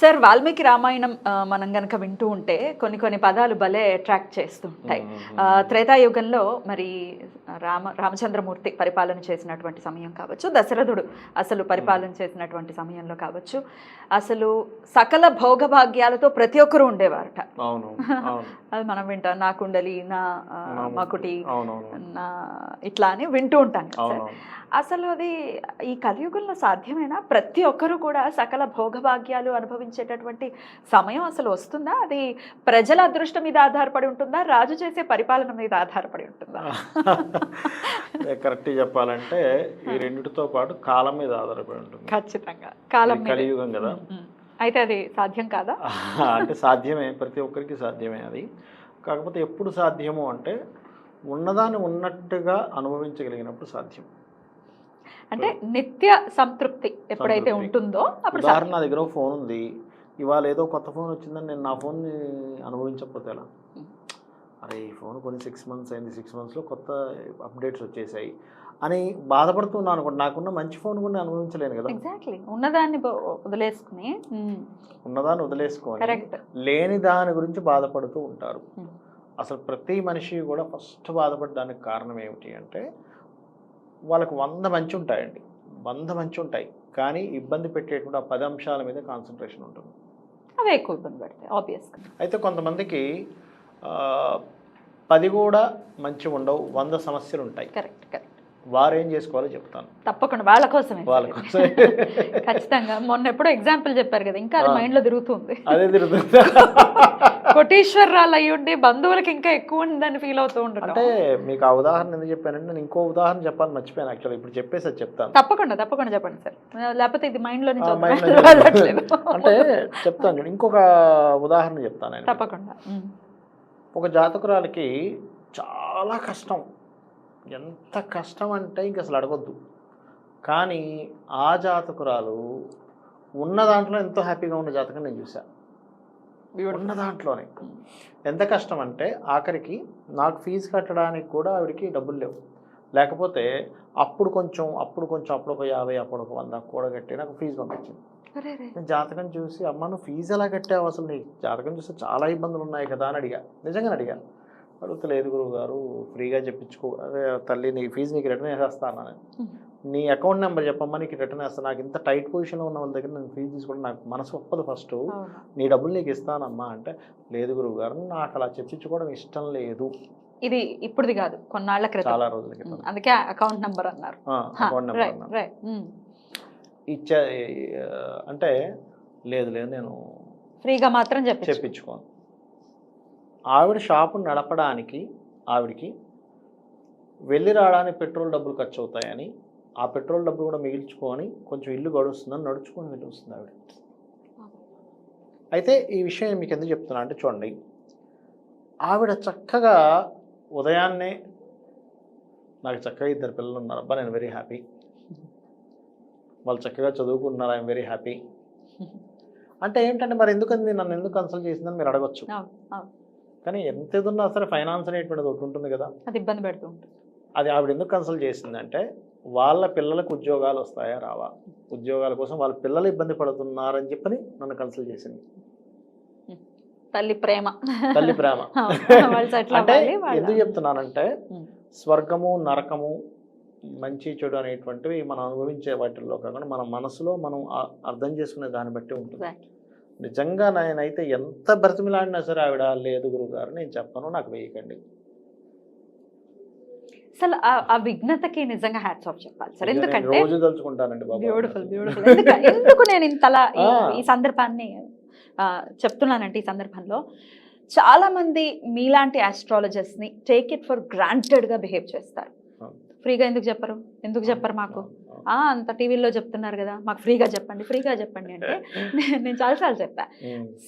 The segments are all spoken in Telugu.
సార్ వాల్మీకి రామాయణం మనం గనక వింటూ ఉంటే కొన్ని కొన్ని పదాలు భలే అట్రాక్ట్ చేస్తూ ఉంటాయి. ఆ, త్రేతాయుగంలో మరి రామ రామచంద్రమూర్తి పరిపాలన చేసినటువంటి సమయం కావచ్చు దశరథుడు అసలు పరిపాలన చేసినటువంటి సమయంలో కావచ్చు అసలు సకల భోగభాగ్యాలతో ప్రతి ఒక్కరూ ఉండేవారట. అది మనం వింటాం నా కుండలి నా. మకుటి నా ఇట్లా అని వింటూ ఉంటాం సార్. అసలు అది ఈ కలియుగంలో సాధ్యమేనా? ప్రతి ఒక్కరూ కూడా సకల భోగభాగ్యాలు అనుభవించేటటువంటి సమయం అసలు వస్తుందా? అది ప్రజల అదృష్టం మీద ఆధారపడి ఉంటుందా? రాజు చేసే పరిపాలన మీద ఆధారపడి ఉంటుందా? కరెక్ట్ చెప్పాలంటే ఈ రెండిటితో పాటు కాలం మీద ఆధారపడి ఉంటుంది. ఖచ్చితంగా. కాలం. కలియుగం కదా. అయితే అది సాధ్యం కాదా? అంటే సాధ్యమే. ప్రతి ఒక్కరికి సాధ్యమే అది. కాకపోతే ఎప్పుడు సాధ్యము అంటే ఉన్నదాన్ని ఉన్నట్టుగా అనుభవించగలిగినప్పుడు సాధ్యం. అంటే నిత్య సంతృప్తి ఎప్పుడైతే. ఉంటుందో అప్పుడు సాధ్యం. నా దగ్గర ఫోన్ ఉంది. ఇవాళ ఏదో కొత్త ఫోన్ వచ్చిందని నేను నా ఫోన్ని అనుభవించకపోతే ఎలా. అరే ఈ ఫోన్ కొని సిక్స్ మంత్స్ అయింది. సిక్స్ మంత్స్లో కొత్త అప్డేట్స్ వచ్చేసాయి అని బాధపడుతున్నాను అనుకోండి. నాకున్న మంచి ఫోన్ కూడా అనుభవించలేను కదా. ఎగ్జాక్ట్లీ ఉన్నదాన్ని వదిలేసుకుని ఉన్నదాన్ని వదిలేసుకొని లేని దాని గురించి బాధపడుతూ ఉంటారు. అసలు ప్రతి మనిషి కూడా ఫస్ట్ బాధపడడానికి కారణం ఏమిటి అంటే వాళ్ళకు వంద మంచి ఉంటాయండి వంద మంచి ఉంటాయి కానీ ఇబ్బంది పెట్టేటువంటి ఆ పది అంశాల మీద కాన్సన్ట్రేషన్ ఉంటుంది. అవే ఎక్కువ ఇబ్బంది పెడతాయి ఆబ్వియస్గా అయితే కొంతమందికి పది కూడా మంచి ఉండవు వంద సమస్యలు ఉంటాయి కరెక్ట్ కరెక్ట్ వారు ఏం చేసుకోవాలో చెప్తాను. తప్పకుండా వాళ్ళ కోసమే. వాళ్ళ సరే. కోసం ఖచ్చితంగా. మొన్న ఎప్పుడో ఎగ్జాంపుల్ చెప్పారు కదా ఇంకా అది ఆ. మైండ్లో తిరుగుతుంది. అదే తిరుగుతుంది. కోటీశ్వరరాలు అయ్యి ఉండి బంధువులకి ఇంకా ఎక్కువ ఉందని ఫీల్ అవుతూ ఉండటం అంటే మీకు ఆ ఉదాహరణ ఎందుకు చెప్పానంటే నేను ఇంకో ఉదాహరణ చెప్పాలని మర్చిపోయాను యాక్చువల్లీ ఇప్పుడు చెప్పేసి చెప్తాను. తప్పకుండా తప్పకుండా చెప్పండి సార్. లేకపోతే ఇది మైండ్లో నుంచి. అంటే చెప్తాను. ఇంకొక ఉదాహరణ చెప్తాను తప్పకుండా. ఒక జాతకురాలకి చాలా కష్టం. ఎంత కష్టం అంటే ఇంక అసలు అడగొద్దు. కానీ ఆ జాతకురాలు ఉన్న దాంట్లో ఎంతో హ్యాపీగా ఉన్న జాతకం నేను చూసా ఉన్న దాంట్లోనే. ఎంత కష్టం అంటే ఆఖరికి నాకు ఫీజు కట్టడానికి కూడా ఆవిడకి డబ్బులు లేవు. లేకపోతే అప్పుడు కొంచెం అప్పుడు కొంచెం అప్పుడు ఒక యాభై అప్పుడు ఒక వంద కూడగట్టి నాకు ఫీజు పంపించింది. నేను జాతకం చూసి అమ్మ నువ్వు ఫీజు ఎలా కట్టావు అసలు? నీ జాతకం చూస్తే చాలా ఇబ్బందులు ఉన్నాయి కదా అని అడిగా. నిజంగానే అడిగా. అడిగితే లేదు గురువు గారు ఫ్రీగా చెప్పించుకో అదే తల్లి నీ ఫీజు నీకు రిటర్న్ వేసేస్తాను నేను. నీ అకౌంట్ నెంబర్ చెప్పమ్మా నీకు రిటర్న్ వేస్తాను నాకు ఇంత టైట్ పొజిషన్లో ఉన్న వాళ్ళ దగ్గర నేను ఫీజు తీసుకోవడం నాకు మనసు ఒప్పదు ఫస్ట్. నీ డబ్బులు నీకు ఇస్తానమ్మా అంటే లేదు గురువు గారు నాకు అలా చెప్పించుకోవడం ఇష్టం లేదు. ఇది ఇప్పుడుది కాదు కొన్నాళ్ళ క్రితం. చాలా రోజుల క్రితం. అందుకే అకౌంట్ నంబర్ అన్నారు. అకౌంట్ నెంబర్ ఇచ్చే అంటే లేదు లేదు నేను ఫ్రీగా మాత్రం చెప్పి చెప్పించుకోను. ఆవిడ షాపు నడపడానికి ఆవిడకి వెళ్ళి రావడానికి పెట్రోల్ డబ్బులు ఖర్చు అవుతాయని ఆ పెట్రోల్ డబ్బులు కూడా మిగిల్చుకొని కొంచెం ఇల్లు గడుస్తుందని నడుచుకొని వెళ్ళి వస్తుంది ఆవిడ. అయితే ఈ విషయం మీకు ఎందుకు చెప్తున్నా అంటే చూడండి ఆవిడ చక్కగా ఉదయాన్నే నాకు చక్కగా ఇద్దరు పిల్లలు ఉన్నారు. అబ్బా నేను వెరీ హ్యాపీ వాళ్ళు చక్కగా చదువుకుంటున్నారు. ఐఎమ్ వెరీ హ్యాపీ అంటే ఏంటంటే మరి ఎందుకంది? నన్ను ఎందుకు కన్సల్ట్ చేసిందని మీరు అడగొచ్చు. కానీ ఎంత ఉన్నా సరే ఫైనాన్స్ అనేటువంటిది ఒకటి ఉంటుంది కదా. అది ఇబ్బంది పెడుతూ ఉంటుంది. అది ఆవిడ ఎందుకు కన్సల్ట్ చేసిందంటే వాళ్ళ పిల్లలకు ఉద్యోగాలు వస్తాయా రావా? ఉద్యోగాల కోసం వాళ్ళ పిల్లలు ఇబ్బంది పడుతున్నారని చెప్పని నన్ను కన్సల్ట్ చేసింది. తల్లి ప్రేమ. తల్లి ప్రేమ. అంటే ఎందుకు చెప్తున్నానంటే. స్వర్గము నరకము మంచి చెడు అనేటువంటివి మనం అనుభవించే వాటిల్లో కాకుండా మన మనసులో మనం అర్థం చేసుకునే దాన్ని బట్టి ఉంటుంది. నిజంగా నేనైతే ఎంత బ్రతిమిలాడినా సరే ఆవిడ లేదు గురువుగారు నేను చెప్పను నాకు వేయకండి. అసలు ఆ- విఘ్నతకి నిజంగా హ్యాట్స్ ఆఫ్ చెప్పాలి సార్. ఎందుకంటే రోజు తలుచుకుంటానండి బ్యూటిఫుల్ బ్యూటిఫుల్ ఎందుకు నేను ఇంతలా ఈ- సందర్భాన్ని చెప్తున్నానంటే ఈ సందర్భంలో చాలా మంది మీలాంటి astrologers ని టేక్ ఇట్ ఫర్ గ్రాంటెడ్గా బిహేవ్ చేస్తారు. ఫ్రీగా ఎందుకు చెప్పరు? ఎందుకు చెప్పరు మాకు? అంత టీవీలో చెప్తున్నారు కదా మాకు ఫ్రీగా చెప్పండి ఫ్రీగా చెప్పండి అంటే నేను చాలాసార్లు చెప్పా.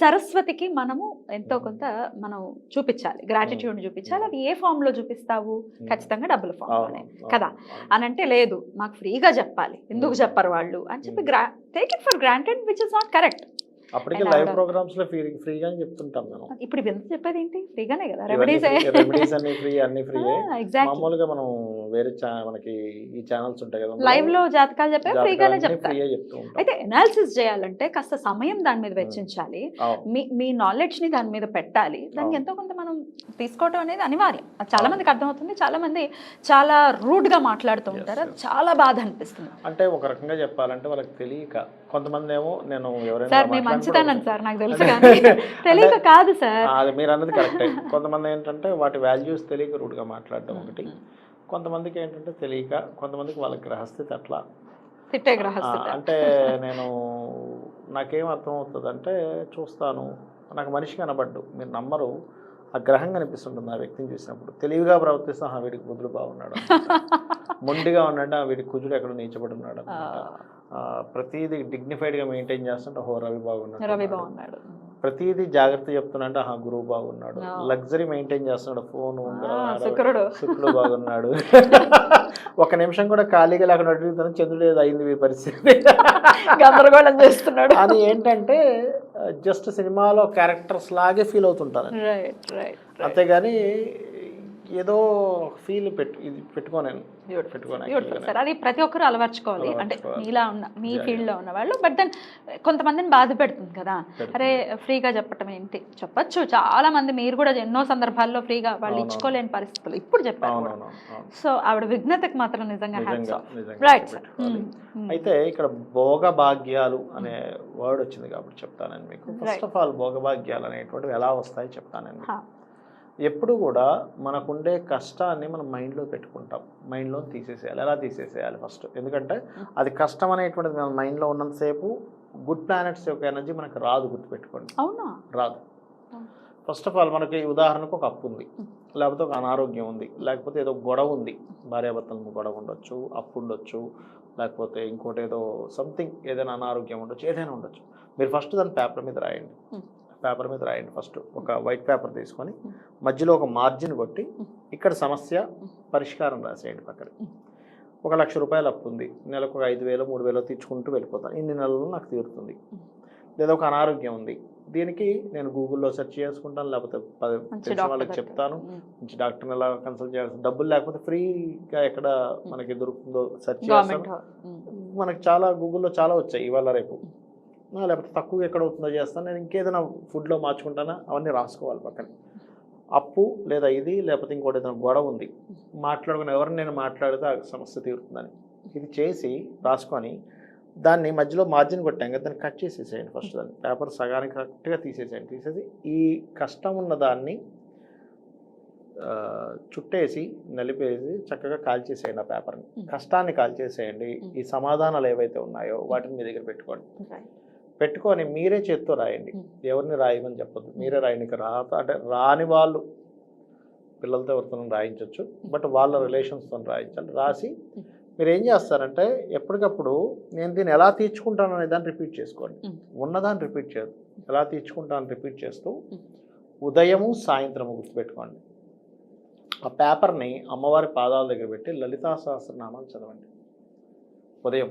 సరస్వతికి మనము ఎంతో కొంత మనం చూపించాలి గ్రాటిట్యూడ్ చూపించాలి. అది ఏ ఫామ్లో చూపిస్తావు. ఖచ్చితంగా డబ్బుల ఫామ్ కదా. అని అంటే లేదు మాకు ఫ్రీగా చెప్పాలి ఎందుకు. చెప్పరు వాళ్ళు? అని చెప్పి. గ్రా take it for granted which is not correct అప్పటికే లైవ్ ప్రోగ్రామ్స్లో ఫ్రీ ఫ్రీగా చెప్తుంటాం ఇప్పుడు ఎంత చెప్పేది ఏంటి? ఫ్రీగానే కదా రెమెడీస్ రెమెడీస్ అన్ని ఫ్రీ అన్ని ఫ్రీ మామూలుగా మనం వేరే మనకి ఈ ఛానల్స్ ఉంటాయి కదా లైవ్లో జాతకాలు చెప్పే ఫ్రీగానే చెప్తారు ఫ్రీగా చెప్తూ. ఉంటాం. అయితే ఎనాలిసిస్ చేయాలంటే కాస్త సమయం దాని మీద వెచ్చించాలి. మీ మీ నాలెడ్జ్ని దాని మీద పెట్టాలి. దానికి. ఎంతో కొంత మనం తీసుకోవటం అనేది అనివార్యం. చాలా. మందికి అర్థమవుతుంది. చాలా మంది చాలా రూడ్గా మాట్లాడుతూ ఉంటారు. చాలా బాధ అనిపిస్తుంది. అంటే ఒక రకంగా చెప్పాలంటే వాళ్ళకి తెలియక కొంతమంది ఏమో నేను ఎవరైనా సార్ మీ సార్ నాకు తెలుసు కానీ. తెలియక కాదు సార్. అది మీరు అన్నది కరెక్టే. కొంతమంది ఏంటంటే వాటి వాల్యూస్ తెలియక రూడ్గా మాట్లాడడం ఒకటి. కొంతమందికి ఏంటంటే తెలియక కొంతమందికి వాళ్ళ గ్రహస్థితి అట్లా. తిట్టే గ్రహస్థిత. అంటే నేను నాకేం అర్థం అవుతుంది అంటే చూస్తాను. నాకు మనిషి కనబడ్డు మీరు నమ్మరు. ఆ గ్రహం కనిపిస్తుంటుంది ఆ వ్యక్తిని చూసినప్పుడు. తెలివిగా ప్రవర్తిస్తే ఆ వీడికి బుద్ధుడు బాగున్నాడు మొండిగా ఉన్నాడు ఆ వీడికి కుజుడు ఎక్కడ నీచబడి ఉన్నాడు ప్రతిదీ డిగ్నిఫైడ్గా మెయింటైన్ చేస్తుంటే హో రవి బాగున్నాడు రవి బాగున్నాడు. ప్రతిదీ జాగ్రత్త చెప్తున్నట్టు ఆహా గురువు బాగున్నాడు. ఆ. లగ్జరీ మెయింటైన్ చేస్తున్నాడు. ఫోన్ ఆ, శుక్రుడు. శుక్రుడు బాగున్నాడు. ఒక నిమిషం కూడా ఖాళీగా లేకుండా అడుగుతాను చంద్రుడు ఏదో అయింది మీ పరిస్థితి. గందరగోళం చేస్తున్నాడు. అది ఏంటంటే జస్ట్ సినిమాలో క్యారెక్టర్స్ లాగే ఫీల్ రైట్ అంతేగాని ఏదో ఫీల్ పెట్టు ఇది పెట్టుకోను బ్యూటిఫుల్ సార్ అది ప్రతి ఒక్కరు అలవర్చుకోవాలి. అంటే. మీలా ఉన్న మీ ఫీల్డ్లో ఉన్న వాళ్ళు బట్ దెన్ కొంతమందిని బాధ పెడుతుంది కదా. అరే ఫ్రీగా చెప్పటం ఏంటి? చెప్పొచ్చు. చాలా మంది మీరు కూడా ఎన్నో సందర్భాల్లో ఫ్రీగా వాళ్ళు. ఇచ్చుకోలేని పరిస్థితులు ఇప్పుడు చెప్పారు. సో ఆవిడ విఘ్నతకు మాత్రం నిజంగా రైట్ సార్ పెట్టుకోవాలి. అయితే ఇక్కడ భోగభాగ్యాలు అనే వర్డ్ వచ్చింది కాబట్టి చెప్తానని మీకు. ఫస్ట్. ఆఫ్ ఆల్ భోగభాగ్యాలు అనేటువంటివి ఎలా వస్తాయి చెప్తానని. ఎప్పుడు కూడా మనకుండే కష్టాన్ని మనం మైండ్లో పెట్టుకుంటాం. మైండ్లో తీసేసేయాలి. ఎలా తీసేసేయాలి ఫస్ట్? ఎందుకంటే అది కష్టం అనేటువంటిది మన మైండ్లో ఉన్నంతసేపు గుడ్ ప్లానెట్స్ యొక్క ఎనర్జీ మనకు రాదు గుర్తుపెట్టుకోండి. అవునా? రాదు. ఫస్ట్ ఆఫ్ ఆల్ మనకి ఉదాహరణకు ఒక అప్పు ఉంది. లేకపోతే ఒక అనారోగ్యం ఉంది. లేకపోతే ఏదో గొడవ ఉంది. భార్యాభర్తల గొడవ ఉండొచ్చు అప్పు ఉండొచ్చు లేకపోతే ఇంకోటి ఏదో సంథింగ్ ఏదైనా అనారోగ్యం ఉండొచ్చు ఏదైనా ఉండొచ్చు. మీరు ఫస్ట్ దాన్ని పేపర్ మీద రాయండి. పేపర్ మీద రాయండి ఫస్ట్ ఒక వైట్ పేపర్ తీసుకొని. మధ్యలో ఒక మార్జిన్ కొట్టి. ఇక్కడ సమస్య. పరిష్కారం రాసేయండి పక్కన. ఒక లక్ష రూపాయలు అప్పు ఉంది నెలకు ఒక ఐదు వేలు మూడు వేలు తీర్చుకుంటూ వెళ్ళిపోతాను ఇన్ని నెలలు నాకు తీరుతుంది. లేదా ఒక అనారోగ్యం ఉంది దీనికి నేను గూగుల్లో సెర్చ్ చేసుకుంటాను లేకపోతే తెలిసిన వాళ్ళకి చెప్తాను మంచి డాక్టర్ని ఎలా కన్సల్ట్ చేయాల్సి డబ్బులు లేకపోతే ఫ్రీగా ఎక్కడ మనకి దొరుకుతుందో సెర్చ్ చేస్తాను మనకి చాలా గూగుల్లో చాలా వచ్చాయి ఇవాళ రేపు లేకపోతే తక్కువ ఎక్కడ అవుతుందో చేస్తాను. నేను ఇంకేదైనా ఫుడ్లో మార్చుకుంటానా? అవన్నీ రాసుకోవాలి పక్కన. అప్పు లేదా ఇది లేకపోతే ఇంకోటి ఏదైనా గొడవ ఉంది మాట్లాడుకుని ఎవరిని నేను మాట్లాడితే ఆ సమస్య తీరుతుందని. ఇది చేసి రాసుకొని దాన్ని మధ్యలో మార్జిన్ కొట్టాం కదా దాన్ని కట్ చేసేసేయండి ఫస్ట్ దాన్ని. పేపర్ సగానికి కరెక్ట్గా తీసేసేయండి. తీసేసి ఈ కష్టం ఉన్న దాన్ని చుట్టేసి నలిపేసి చక్కగా కాల్చేసేయండి ఆ పేపర్ని. కష్టాన్ని కాల్చేసేయండి. ఈ సమాధానాలు ఏవైతే ఉన్నాయో వాటిని మీ దగ్గర పెట్టుకోండి. పెట్టుకొని మీరే చేత్తో రాయండి. ఎవరిని రాయమని చెప్పొద్దు. మీరే రాయండి. ఇక రాత అంటే రాని వాళ్ళు పిల్లలతో ఎవరితో రాయించవచ్చు బట్ వాళ్ళ రిలేషన్స్తో రాయించాలి. రాసి. మీరు ఏం చేస్తారంటే ఎప్పటికప్పుడు నేను దీన్ని ఎలా తీర్చుకుంటాను అనే దాన్ని రిపీట్ చేసుకోండి. ఉన్నదాన్ని రిపీట్ చేయదు ఎలా తీర్చుకుంటాను రిపీట్ చేస్తూ. ఉదయము సాయంత్రము గుర్తుపెట్టుకోండి. ఆ పేపర్ని అమ్మవారి పాదాల దగ్గర పెట్టి లలితా సహస్రనామాలు చదవండి. ఉదయం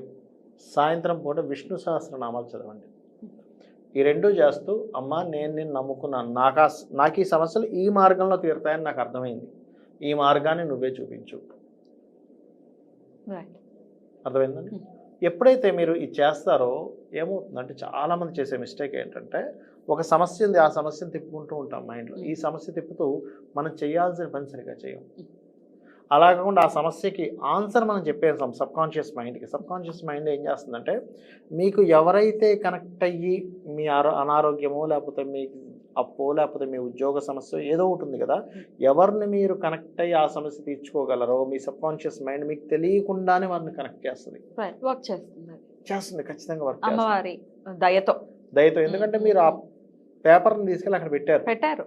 సాయంత్రం పూట విష్ణు సహస్రనామాలు చదవండి. ఈ రెండు చేస్తూ అమ్మ నేను నిన్ను నమ్ముకున్నాను. నాకు నాకు ఈ సమస్యలు ఈ మార్గంలో తీరుతాయని నాకు అర్థమైంది. ఈ మార్గాన్ని నువ్వే చూపించు. అర్థమైందండి? Hmm. ఎప్పుడైతే మీరు ఇది చేస్తారో ఏమవుతుందంటే చాలామంది చేసే మిస్టేక్ ఏంటంటే ఒక సమస్య ఉంది ఆ సమస్యను తిప్పుకుంటూ ఉంటాం మైండ్లో. ఈ సమస్య తిప్పుతూ మనం చేయాల్సిన పని సరిగా చేయం. అలా కాకుండా ఆ సమస్యకి ఆన్సర్ మనం చెప్పేస్తాం సబ్ కాన్షియస్ మైండ్కి. సబ్ కాన్షియస్ మైండ్ ఏం చేస్తుందంటే మీకు ఎవరైతే కనెక్ట్ అయ్యి మీ ఆరో అనారోగ్యమో లేకపోతే మీ అప్పో లేకపోతే మీ ఉద్యోగ సమస్య ఏదో ఒకటి ఉంది కదా ఎవరిని మీరు కనెక్ట్ అయ్యి ఆ సమస్య తీర్చుకోగలరో మీ సబ్ కాన్షియస్ మైండ్ మీకు తెలియకుండానే వారిని కనెక్ట్ చేస్తుంది. వర్క్ చేస్తుంది. చేస్తుంది ఖచ్చితంగా వర్క్ అమ్మవారి దయతో. దయతో. ఎందుకంటే మీరు ఆ పేపర్ని తీసుకెళ్ళి అక్కడ పెట్టారు. పెట్టారు.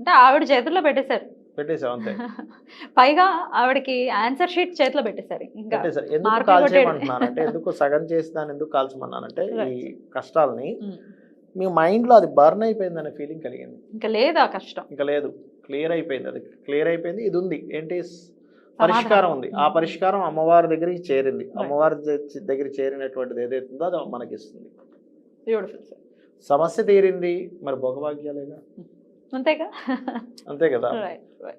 అంటే ఆవిడ చేతుల్లో పెట్టేశారు. పెట్టేసాం అంతే. పైగా ఆవిడకి ఆన్సర్ షీట్ చేతిలో పెట్టేశారు ఇంకా. ఎందుకు కాల్. చేయమంటున్నానంటే ఎందుకు సగం చేసి దాన్ని ఎందుకు కాల్చమన్నానంటే ఈ. కష్టాలని. మీ మైండ్లో అది బర్న్ అయిపోయిందనే ఫీలింగ్ కలిగింది. ఇంకా లేదు ఆ కష్టం. ఇంకా లేదు. క్లియర్ అయిపోయింది. అది క్లియర్ అయిపోయింది. ఇది ఉంది. ఏంటి? పరిష్కారం ఉంది. ఆ పరిష్కారం అమ్మవారి దగ్గరికి చేరింది. అమ్మవారి దగ్గర చేరినటువంటిది ఏదైతే ఉందో అది మనకి ఇస్తుంది బ్యూటిఫుల్ సమస్య తీరింది. మరి భోగభాగ్యాలేగా? అంతేగా? అంతే కదా.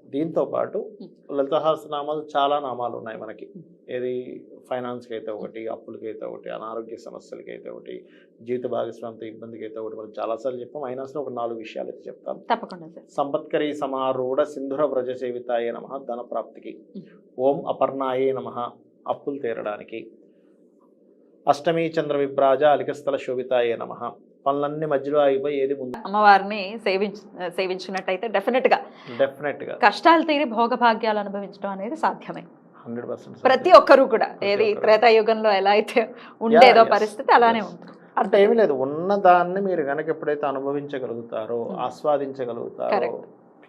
దీంతో పాటు Hmm. లలితహాస నామాలు చాలా నామాలు ఉన్నాయి మనకి. ఏది ఫైనాన్స్కి అయితే ఒకటి అప్పులకి అయితే ఒకటి అనారోగ్య సమస్యలకి అయితే ఒకటి జీవిత భాగస్వామితో ఇబ్బందికి అయితే ఒకటి మనం చాలాసార్లు చెప్పాం. అయినా సరే ఒక నాలుగు విషయాలు అయితే చెప్తాను. తప్పకుండా సార్. సంపత్కరీ సమారూఢ సింధుర వ్రజ సేవితాయ నమ ధన ప్రాప్తికి. ఓం అపర్ణాయే నమ అప్పులు తీరడానికి. అష్టమి చంద్ర విభ్రాజ అలికస్థల శోభితాయే నమ పనులన్నీ మధ్యలో ఆగిపోయి ఏది ముందు అమ్మవారిని సేవించ సేవించినట్టయితే డెఫినెట్గా డెఫినెట్గా కష్టాలు తీరి భోగభాగ్యాలు అనుభవించడం అనేది సాధ్యమే హండ్రెడ్ పర్సెంట్ ప్రతి ఒక్కరూ కూడా ఏది. త్రేతాయుగంలో ఎలా అయితే ఉండేదో పరిస్థితి అలానే. ఉంటుంది అంటే ఏమీ లేదు ఉన్న దాన్ని మీరు గనక ఎప్పుడైతే అనుభవించగలుగుతారో Hmm. ఆస్వాదించగలుగుతారో.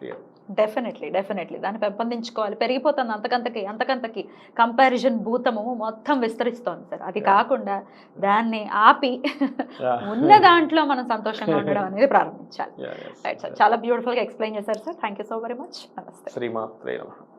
క్లియర్ డెఫినెట్లీ డెఫినెట్లీ దాన్ని పెంపొందించుకోవాలి. పెరిగిపోతుంది అంతకంతకి అంతకంతకి. కంపారిజన్ భూతము మొత్తం విస్తరిస్తోంది సార్. అది. కాకుండా దాన్ని ఆపి ఉన్న దాంట్లో మనం సంతోషంగా ఉండడం అనేది ప్రారంభించాలి. రైట్ సార్ చాలా బ్యూటిఫుల్గా ఎక్స్ప్లెయిన్ చేశారు sir thank you so very much నమస్తే శ్రీమాత్రే నమ.